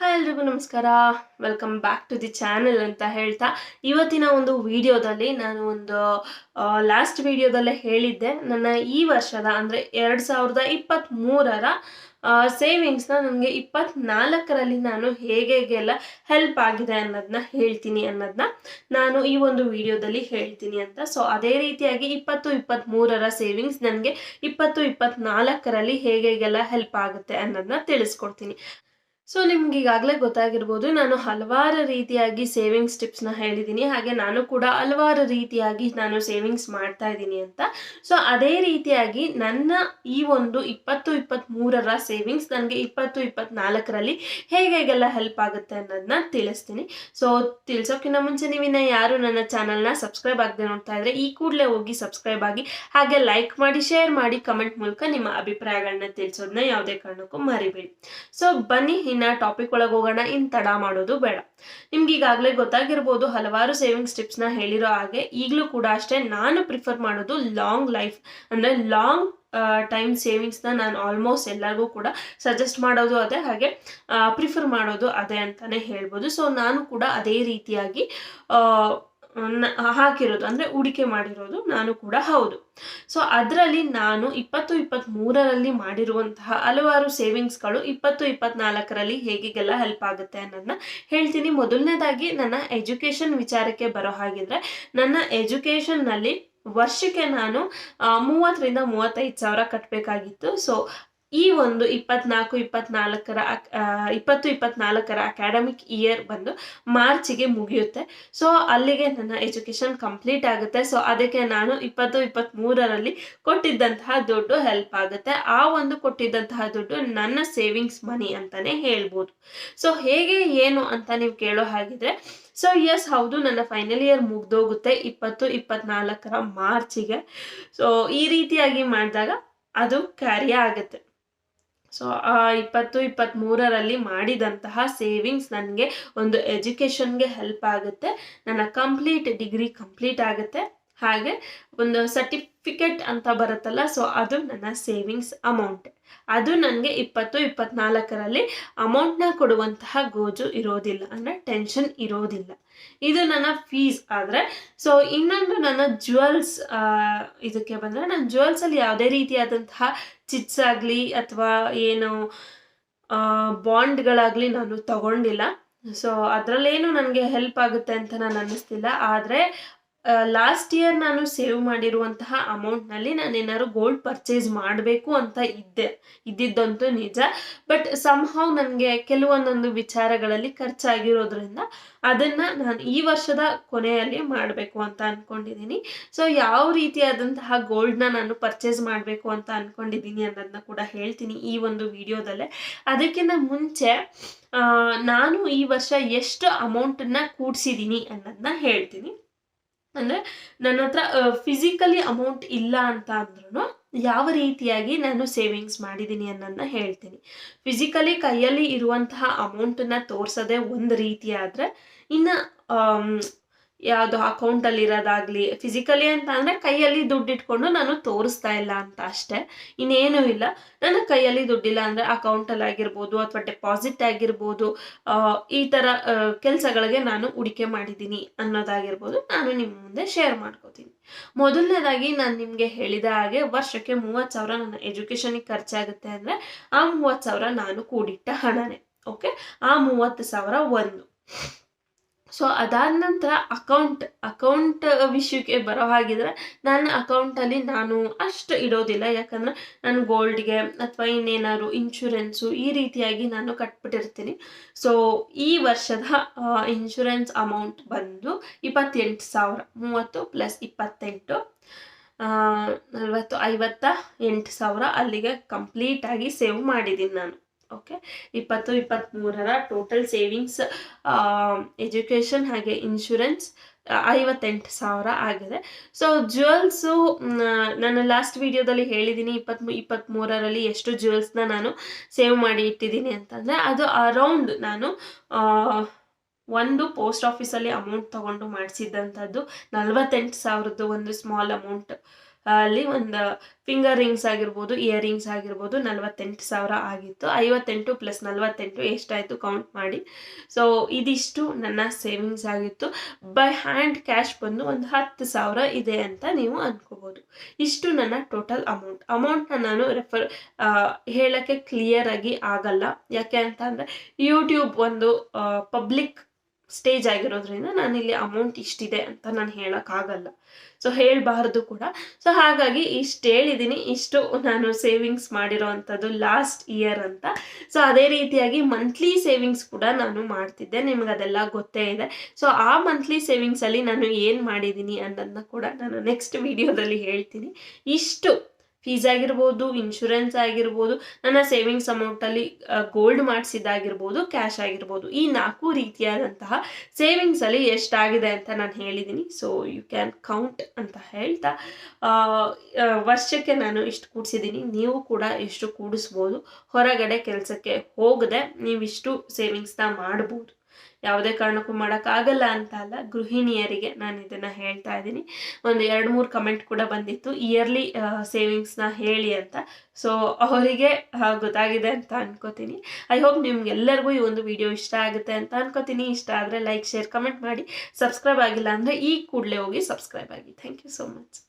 Hi ಎಲ್ರಿಗೂ ನಮಸ್ಕಾರ. Welcome back to the channel ಅಂತ ಹೇಳ್ತಾ ಇವತ್ತಿನ ಒಂದು ವಿಡಿಯೋದಲ್ಲಿ ನಾನು ಒಂದು ಲಾಸ್ಟ್ ವಿಡಿಯೋದಲ್ಲೇ ಹೇಳಿದ್ದೆ. ನನ್ನ ಈ ವರ್ಷದ ಅಂದರೆ ಎರಡು ಸಾವಿರದ ಇಪ್ಪತ್ತ್ಮೂರರ ಸೇವಿಂಗ್ಸ್ನ ನನಗೆ ಇಪ್ಪತ್ನಾಲ್ಕರಲ್ಲಿ ನಾನು ಹೇಗೆ ಹೇಗೆಲ್ಲ ಹೆಲ್ಪ್ ಆಗಿದೆ ಅನ್ನೋದನ್ನ ಹೇಳ್ತೀನಿ ಅನ್ನೋದನ್ನ ನಾನು ಈ ಒಂದು ವಿಡಿಯೋದಲ್ಲಿ ಹೇಳ್ತೀನಿ ಅಂತ. ಸೊ ಅದೇ ರೀತಿಯಾಗಿ ಇಪ್ಪತ್ತು ಇಪ್ಪತ್ತ್ಮೂರರ ಸೇವಿಂಗ್ಸ್ ನನಗೆ ಇಪ್ಪತ್ತು, ಇಪ್ಪತ್ನಾಲ್ಕರಲ್ಲಿ ಹೇಗೆ ಹೇಗೆಲ್ಲ ಹೆಲ್ಪ್ ಆಗುತ್ತೆ ಅನ್ನೋದನ್ನ ತಿಳಿಸ್ಕೊಡ್ತೀನಿ. ಸೊ ನಿಮ್ಗೆ ಈಗಾಗಲೇ ಗೊತ್ತಾಗಿರ್ಬೋದು, ನಾನು ಹಲವಾರು ರೀತಿಯಾಗಿ ಸೇವಿಂಗ್ಸ್ ಟಿಪ್ಸ್ನ ಹೇಳಿದ್ದೀನಿ ಹಾಗೆ ನಾನು ಕೂಡ ಹಲವಾರು ರೀತಿಯಾಗಿ ನಾನು ಸೇವಿಂಗ್ಸ್ ಮಾಡ್ತಾ ಇದ್ದೀನಿ ಅಂತ. ಸೊ ಅದೇ ರೀತಿಯಾಗಿ ನನ್ನ ಈ ಒಂದು ಇಪ್ಪತ್ತು ಇಪ್ಪತ್ತ್ಮೂರರ ಸೇವಿಂಗ್ಸ್ ನನಗೆ ಇಪ್ಪತ್ತು, ಇಪ್ಪತ್ನಾಲ್ಕರಲ್ಲಿ ಹೇಗೆ ಹೇಗೆಲ್ಲ ಹೆಲ್ಪ್ ಆಗುತ್ತೆ ಅನ್ನೋದನ್ನ ತಿಳಿಸ್ತೀನಿ. ಸೊ ತಿಳಿಸೋಕ್ಕಿಂತ ಮುಂಚೆ ನೀವಿನ್ನ ಯಾರು ನನ್ನ ಚಾನಲ್ನ ಸಬ್ಸ್ಕ್ರೈಬ್ ಆಗದೆ ನೋಡ್ತಾ ಇದ್ರೆ ಈ ಕೂಡಲೇ ಹೋಗಿ ಸಬ್ಸ್ಕ್ರೈಬ್ ಆಗಿ, ಹಾಗೆ ಲೈಕ್ ಮಾಡಿ ಶೇರ್ ಮಾಡಿ ಕಮೆಂಟ್ ಮೂಲಕ ನಿಮ್ಮ ಅಭಿಪ್ರಾಯಗಳನ್ನ ತಿಳಿಸೋದನ್ನ ಯಾವುದೇ ಕಾರಣಕ್ಕೂ ಮರಿಬೇಡಿ. ಸೊ ಬನ್ನಿ ಇನ್ನ ಟಾಪಿಕ್ ಒಳಗೆ ಹೋಗೋಣ, ಇನ್ ತಡ ಮಾಡೋದು ಬೇಡ. ನಿಮ್ಗೆ ಈಗಾಗಲೇ ಗೊತ್ತಾಗಿರ್ಬೋದು, ಹಲವಾರು ಸೇವಿಂಗ್ಸ್ ಟಿಪ್ಸ್ನ ಹೇಳಿರೋ ಹಾಗೆ, ಈಗಲೂ ಕೂಡ ಅಷ್ಟೇ ನಾನು ಪ್ರಿಫರ್ ಮಾಡೋದು ಲಾಂಗ್ ಲೈಫ್ ಅಂದರೆ ಲಾಂಗ್ ಟೈಮ್ ಸೇವಿಂಗ್ಸ್ನ ನಾನು ಆಲ್ಮೋಸ್ಟ್ ಎಲ್ಲರಿಗೂ ಕೂಡ ಸಜೆಸ್ಟ್ ಮಾಡೋದು ಅದೇ, ಹಾಗೆ ಪ್ರಿಫರ್ ಮಾಡೋದು ಅದೇ ಅಂತಲೇ ಹೇಳ್ಬೋದು. ಸೊ ನಾನು ಕೂಡ ಅದೇ ರೀತಿಯಾಗಿ ಹಾಕಿರೋದು ಅಂದರೆ ಹೂಡಿಕೆ ಮಾಡಿರೋದು ನಾನು ಕೂಡ ಹೌದು. ಸೊ ಅದರಲ್ಲಿ ನಾನು ಇಪ್ಪತ್ತು ಇಪ್ಪತ್ತ್ಮೂರರಲ್ಲಿ ಮಾಡಿರುವಂತಹ ಹಲವಾರು ಸೇವಿಂಗ್ಸ್ಗಳು ಇಪ್ಪತ್ತು, ಇಪ್ಪತ್ನಾಲ್ಕರಲ್ಲಿ ಹೇಗೆಲ್ಲ ಹೆಲ್ಪ್ ಆಗುತ್ತೆ ಅನ್ನೋದನ್ನ ಹೇಳ್ತೀನಿ. ಮೊದಲನೇದಾಗಿ ನನ್ನ ಎಜುಕೇಷನ್ ವಿಚಾರಕ್ಕೆ ಬರೋ ಹಾಗಿದ್ರೆ ನನ್ನ ಎಜುಕೇಷನ್ನಲ್ಲಿ ವರ್ಷಕ್ಕೆ ನಾನು ಮೂವತ್ತರಿಂದ ಮೂವತ್ತೈದು ಸಾವಿರ ಕಟ್ಟಬೇಕಾಗಿತ್ತು ಸೊ ಈ ಒಂದು ಇಪ್ಪತ್ನಾಲ್ಕು, ಇಪ್ಪತ್ನಾಲ್ಕರ ಇಪ್ಪತ್ತು, ಇಪ್ಪತ್ನಾಲ್ಕರ ಅಕಾಡೆಮಿಕ್ ಇಯರ್ ಬಂದು ಮಾರ್ಚಿಗೆ ಮುಗಿಯುತ್ತೆ. ಸೊ ಅಲ್ಲಿಗೆ ನನ್ನ ಎಜುಕೇಷನ್ ಕಂಪ್ಲೀಟ್ ಆಗುತ್ತೆ. ಸೊ ಅದಕ್ಕೆ ನಾನು ಇಪ್ಪತ್ತು ಇಪ್ಪತ್ತ್ಮೂರರಲ್ಲಿ ಕೊಟ್ಟಿದ್ದಂತಹ ದುಡ್ಡು ಹೆಲ್ಪ್ ಆಗುತ್ತೆ. ಆ ಒಂದು ಕೊಟ್ಟಿದ್ದಂತಹ ದುಡ್ಡು ನನ್ನ ಸೇವಿಂಗ್ಸ್ ಮನಿ ಅಂತಾನೆ ಹೇಳ್ಬೋದು. ಸೊ ಹೇಗೆ, ಏನು ಅಂತ ನೀವು ಕೇಳೋ ಹಾಗಿದ್ರೆ ಸೊ ಎಸ್ ಹೌದು, ನನ್ನ ಫೈನಲ್ ಇಯರ್ ಮುಗ್ದೋಗುತ್ತೆ ಇಪ್ಪತ್ತು, ಇಪ್ಪತ್ನಾಲ್ಕರ ಮಾರ್ಚಿಗೆ. ಸೊ ಈ ರೀತಿಯಾಗಿ ಮಾಡಿದಾಗ ಅದು ಕಾರ್ಯ ಆಗುತ್ತೆ. ಸೊ ಇಪ್ಪತ್ತು ಇಪ್ಪತ್ತ್ಮೂರರಲ್ಲಿ ಮಾಡಿದಂತಹ ಸೇವಿಂಗ್ಸ್ ನನಗೆ ಒಂದು ಎಜುಕೇಷನ್ಗೆ ಹೆಲ್ಪ್ ಆಗುತ್ತೆ. ನನ್ನ ಕಂಪ್ಲೀಟ್ ಡಿಗ್ರಿ ಕಂಪ್ಲೀಟ್ ಆಗುತ್ತೆ. ಹಾಗೆ ಒಂದು ಸರ್ಟಿಫಿಕೇಟ್ ಅಂತ ಬರುತ್ತಲ್ಲ ಸೊ ಅದು ನನ್ನ ಸೇವಿಂಗ್ಸ್ ಅಮೌಂಟ್ ಅದು ನನಗೆ ಇಪ್ಪತ್ತು, ಇಪ್ಪತ್ನಾಲ್ಕರಲ್ಲಿ ಅಮೌಂಟ್ನ ಕೊಡುವಂತಹ ಗೋಜು ಇರೋದಿಲ್ಲ, ಅಂದರೆ ಟೆನ್ಷನ್ ಇರೋದಿಲ್ಲ. ಇದು ನನ್ನ ಫೀಸ್ ಆದರೆ ಸೊ ಇನ್ನೊಂದು ನನ್ನ ಜ್ಯುವೆಲ್ಸ್ ಇದಕ್ಕೆ ಬಂದರೆ ನನ್ನ ಜುವೆಲ್ಸಲ್ಲಿ ಯಾವುದೇ ರೀತಿಯಾದಂತಹ ಚಿಟ್ಸ್ ಆಗಲಿ ಅಥವಾ ಏನು ಬಾಂಡ್ಗಳಾಗಲಿ ನಾನು ತಗೊಂಡಿಲ್ಲ. ಸೊ ಅದರಲ್ಲೇನು ನನಗೆ ಹೆಲ್ಪ್ ಆಗುತ್ತೆ ಅಂತ ನಾನು ಅನ್ನಿಸ್ತಿಲ್ಲ. ಆದರೆ ಲಾಸ್ಟ್ ಇಯರ್ ನಾನು ಸೇವ್ ಮಾಡಿರುವಂತಹ ಅಮೌಂಟ್ನಲ್ಲಿ ನಾನು ಏನಾದ್ರು ಗೋಲ್ಡ್ ಪರ್ಚೇಸ್ ಮಾಡಬೇಕು ಅಂತ ಇದ್ದೆ. ಇದ್ದಿದ್ದಂತೂ ನಿಜ. ಬಟ್ ಸಮ್ಹೌ ನನಗೆ ಕೆಲವೊಂದೊಂದು ವಿಚಾರಗಳಲ್ಲಿ ಖರ್ಚಾಗಿರೋದ್ರಿಂದ ಅದನ್ನು ನಾನು ಈ ವರ್ಷದ ಕೊನೆಯಲ್ಲಿ ಮಾಡಬೇಕು ಅಂತ ಅಂದ್ಕೊಂಡಿದ್ದೀನಿ ಸೊ ಯಾವ ರೀತಿಯಾದಂತಹ ಗೋಲ್ಡ್ನ ನಾನು ಪರ್ಚೇಸ್ ಮಾಡಬೇಕು ಅಂತ ಅಂದ್ಕೊಂಡಿದ್ದೀನಿ ಅನ್ನೋದನ್ನ ಕೂಡ ಹೇಳ್ತೀನಿ ಈ ಒಂದು ವಿಡಿಯೋದಲ್ಲೇ. ಅದಕ್ಕಿಂತ ಮುಂಚೆ ನಾನು ಈ ವರ್ಷ ಎಷ್ಟು ಅಮೌಂಟನ್ನು ಕೂಡಿಸಿದ್ದೀನಿ ಅನ್ನೋದನ್ನ ಹೇಳ್ತೀನಿ. ಅಂದರೆ ನನ್ನ ಹತ್ರ ಫಿಸಿಕಲಿ ಅಮೌಂಟ್ ಇಲ್ಲ ಅಂತ ಅಂದ್ರೂ ಯಾವ ರೀತಿಯಾಗಿ ನಾನು ಸೇವಿಂಗ್ಸ್ ಮಾಡಿದ್ದೀನಿ ಅನ್ನೋದನ್ನ ಹೇಳ್ತೀನಿ. ಫಿಸಿಕಲಿ ಕೈಯಲ್ಲಿ ಇರುವಂತಹ ಅಮೌಂಟನ್ನ ತೋರಿಸೋದೇ ಒಂದು ರೀತಿ ಆದರೆ ಇನ್ನು ಯಾವುದು ಅಕೌಂಟಲ್ಲಿ ಇರೋದಾಗಲಿ ಫಿಸಿಕಲಿ ಅಂತ ಅಂದರೆ ಕೈಯಲ್ಲಿ ದುಡ್ಡು ಇಟ್ಕೊಂಡು ನಾನು ತೋರಿಸ್ತಾ ಇಲ್ಲ ಅಂತ ಅಷ್ಟೇ. ಇನ್ನೇನೂ ಇಲ್ಲ. ನನ್ನ ಕೈಯಲ್ಲಿ ದುಡ್ಡಿಲ್ಲ ಅಂದರೆ ಅಕೌಂಟಲ್ಲಿ ಆಗಿರ್ಬೋದು ಅಥವಾ ಡೆಪಾಸಿಟ್ ಆಗಿರ್ಬೋದು ಈ ಥರ ಕೆಲಸಗಳಿಗೆ ನಾನು ಹೂಡಿಕೆ ಮಾಡಿದ್ದೀನಿ ಅನ್ನೋದಾಗಿರ್ಬೋದು ನಾನು ನಿಮ್ಮ ಮುಂದೆ ಶೇರ್ ಮಾಡ್ಕೋತೀನಿ. ಮೊದಲನೇದಾಗಿ ನಾನು ನಿಮಗೆ ಹೇಳಿದ ಹಾಗೆ ವರ್ಷಕ್ಕೆ ಮೂವತ್ತು ಸಾವಿರ ನನ್ನ ಎಜುಕೇಷನಿಗೆ ಖರ್ಚಾಗುತ್ತೆ ಅಂದರೆ ಆ ಮೂವತ್ತು ಸಾವಿರ ನಾನು ಕೂಡಿಟ್ಟ ಹಣನೇ ಓಕೆ ಆ ಮೂವತ್ತು ಸಾವಿರ ಒಂದು. ಸೊ ಅದಾದ ನಂತರ ಅಕೌಂಟ್ ಅಕೌಂಟ್ ವಿಷಯಕ್ಕೆ ಬರೋ ಹಾಗಿದ್ರೆ ನನ್ನ ಅಕೌಂಟಲ್ಲಿ ನಾನು ಅಷ್ಟು ಇಡೋದಿಲ್ಲ. ಯಾಕಂದರೆ ನಾನು ಗೋಲ್ಡ್ಗೆ ಅಥವಾ ಇನ್ನೇನಾದ್ರು ಇನ್ಶೂರೆನ್ಸು ಈ ರೀತಿಯಾಗಿ ನಾನು ಕಟ್ಬಿಟ್ಟಿರ್ತೀನಿ. ಸೊ ಈ ವರ್ಷದ ಇನ್ಶೂರೆನ್ಸ್ ಅಮೌಂಟ್ ಬಂದು ಇಪ್ಪತ್ತೆಂಟು ಸಾವಿರ, ಮೂವತ್ತು ಪ್ಲಸ್ ಇಪ್ಪತ್ತೆಂಟು ನಲ್ವತ್ತು, ಐವತ್ತ ಎಂಟು ಸಾವಿರ ಅಲ್ಲಿಗೆ ಕಂಪ್ಲೀಟಾಗಿ ಸೇವ್ ಮಾಡಿದ್ದೀನಿ ನಾನು. ಓಕೆ ಇಪ್ಪತ್ತು ಇಪ್ಪತ್ತ್ಮೂರರ ಟೋಟಲ್ ಸೇವಿಂಗ್ಸ್ ಎಜುಕೇಷನ್ ಹಾಗೆ ಇನ್ಶೂರೆನ್ಸ್ ಐವತ್ತೆಂಟು ಸಾವಿರ ಆಗಿದೆ. ಸೊ ಜ್ಯುವೆಲ್ಸು ನಾನು ಲಾಸ್ಟ್ ವಿಡಿಯೋದಲ್ಲಿ ಹೇಳಿದ್ದೀನಿ ಇಪ್ಪತ್ತ್ ಇಪ್ಪತ್ತ್ಮೂರರಲ್ಲಿ ಎಷ್ಟು ಜ್ಯುವೆಲ್ಸ್ನ ನಾನು ಸೇವ್ ಮಾಡಿ ಇಟ್ಟಿದ್ದೀನಿ ಅಂತಂದರೆ, ಅದು ಅರೌಂಡ್ ನಾನು ಒಂದು ಪೋಸ್ಟ್ ಆಫೀಸಲ್ಲಿ ಅಮೌಂಟ್ ತಗೊಂಡು ಮಾಡಿಸಿದ್ದಂಥದ್ದು ನಲ್ವತ್ತೆಂಟು ಸಾವಿರದ್ದು ಒಂದು ಸ್ಮಾಲ್ ಅಮೌಂಟ್ ಅಲ್ಲಿ ಒಂದು ಫಿಂಗರ್ ರಿಂಗ್ಸ್ ಆಗಿರ್ಬೋದು ಇಯರ್ ರಿಂಗ್ಸ್ ಆಗಿರ್ಬೋದು ನಲವತ್ತೆಂಟು ಸಾವಿರ ಆಗಿತ್ತು. ಐವತ್ತೆಂಟು ಪ್ಲಸ್ ನಲವತ್ತೆಂಟು ಎಷ್ಟಾಯಿತು ಕೌಂಟ್ ಮಾಡಿ. ಸೊ ಇದಿಷ್ಟು ನನ್ನ ಸೇವಿಂಗ್ಸ್ ಆಗಿತ್ತು. ಬೈ ಹ್ಯಾಂಡ್ ಕ್ಯಾಶ್ ಬಂದು ಒಂದು ಹತ್ತು ಸಾವಿರ ಇದೆ ಅಂತ ನೀವು ಅಂದ್ಕೋಬೋದು ಇಷ್ಟು ನನ್ನ ಟೋಟಲ್ ಅಮೌಂಟ್ ಅಮೌಂಟ್ನ ನಾನು ರೆಫರ್ ಹೇಳೋಕ್ಕೆ ಕ್ಲಿಯರ್ ಆಗಿ ಆಗಲ್ಲ. ಯಾಕೆ ಅಂತ ಅಂದರೆ ಯೂಟ್ಯೂಬ್ ಒಂದು ಪಬ್ಲಿಕ್ ಸ್ಟೇಜ್ ಆಗಿರೋದ್ರಿಂದ ನಾನಿಲ್ಲಿ ಅಮೌಂಟ್ ಇಷ್ಟಿದೆ ಅಂತ ನಾನು ಹೇಳೋಕ್ಕಾಗಲ್ಲ. ಸೊ ಹೇಳಬಾರ್ದು ಕೂಡ. ಸೊ ಹಾಗಾಗಿ ಇಷ್ಟು ಹೇಳಿದ್ದೀನಿ ಇಷ್ಟು ನಾನು ಸೇವಿಂಗ್ಸ್ ಮಾಡಿರೋ ಅಂಥದ್ದು ಲಾಸ್ಟ್ ಇಯರ್ ಅಂತ. ಸೊ ಅದೇ ರೀತಿಯಾಗಿ ಮಂತ್ಲಿ ಸೇವಿಂಗ್ಸ್ ಕೂಡ ನಾನು ಮಾಡ್ತಿದ್ದೆ. ನಿಮ್ಗೆ ಅದೆಲ್ಲ ಗೊತ್ತೇ ಇದೆ. ಸೊ ಆ ಮಂತ್ಲಿ ಸೇವಿಂಗ್ಸಲ್ಲಿ ನಾನು ಏನು ಮಾಡಿದ್ದೀನಿ ಅನ್ನೋದನ್ನ ಕೂಡ ನಾನು ನೆಕ್ಸ್ಟ್ ವಿಡಿಯೋದಲ್ಲಿ ಹೇಳ್ತೀನಿ. ಇಷ್ಟು. ಫೀಸ್ ಆಗಿರ್ಬೋದು ಇನ್ಶೂರೆನ್ಸ್ ಆಗಿರ್ಬೋದು, ನನ್ನ ಸೇವಿಂಗ್ಸ್ ಅಮೌಂಟಲ್ಲಿ ಗೋಲ್ಡ್ ಮಾಡಿಸಿದ್ದಾಗಿರ್ಬೋದು ಕ್ಯಾಶ್ ಆಗಿರ್ಬೋದು, ಈ ನಾಲ್ಕು ರೀತಿಯಾದಂತಹ ಸೇವಿಂಗ್ಸಲ್ಲಿ ಎಷ್ಟಾಗಿದೆ ಅಂತ ನಾನು ಹೇಳಿದ್ದೀನಿ ಸೊ ಯು ಕ್ಯಾನ್ ಕೌಂಟ್ ಅಂತ ಹೇಳ್ತಾ ವರ್ಷಕ್ಕೆ ನಾನು ಇಷ್ಟು ಕೂಡಿಸಿದ್ದೀನಿ ನೀವು ಕೂಡ ಇಷ್ಟು ಕೂಡಿಸ್ಬೋದು. ಹೊರಗಡೆ ಕೆಲಸಕ್ಕೆ ಹೋಗದೆ ನೀವಿಷ್ಟು ಸೇವಿಂಗ್ಸ್ನ ಮಾಡ್ಬೋದು. ಯಾವುದೇ ಕಾರಣಕ್ಕೂ ಮಾಡೋಕ್ಕಾಗಲ್ಲ ಅಂತ ಅಲ್ಲ, ಗೃಹಿಣಿಯರಿಗೆ ನಾನು ಇದನ್ನು ಹೇಳ್ತಾ ಇದ್ದೀನಿ. ಒಂದು ಎರಡು ಮೂರು ಕಮೆಂಟ್ ಕೂಡ ಬಂದಿತ್ತು ಇಯರ್ಲಿ ಸೇವಿಂಗ್ಸ್ನ ಹೇಳಿ ಅಂತ. ಸೊ ಅವರಿಗೆ ಗೊತ್ತಾಗಿದೆ ಅಂತ ಅನ್ಕೋತೀನಿ. ಐ ಹೋಪ್ ನಿಮ್ಗೆಲ್ಲರಿಗೂ ಈ ಒಂದು ವಿಡಿಯೋ ಇಷ್ಟ ಆಗುತ್ತೆ ಅಂತ ಅನ್ಕೋತೀನಿ. ಇಷ್ಟ ಆದರೆ ಲೈಕ್ ಶೇರ್ ಕಮೆಂಟ್ ಮಾಡಿ. ಸಬ್ಸ್ಕ್ರೈಬ್ ಆಗಿಲ್ಲ ಅಂದರೆ ಈ ಕೂಡಲೇ ಹೋಗಿ ಸಬ್ಸ್ಕ್ರೈಬ್ ಆಗಿ. Thank you so much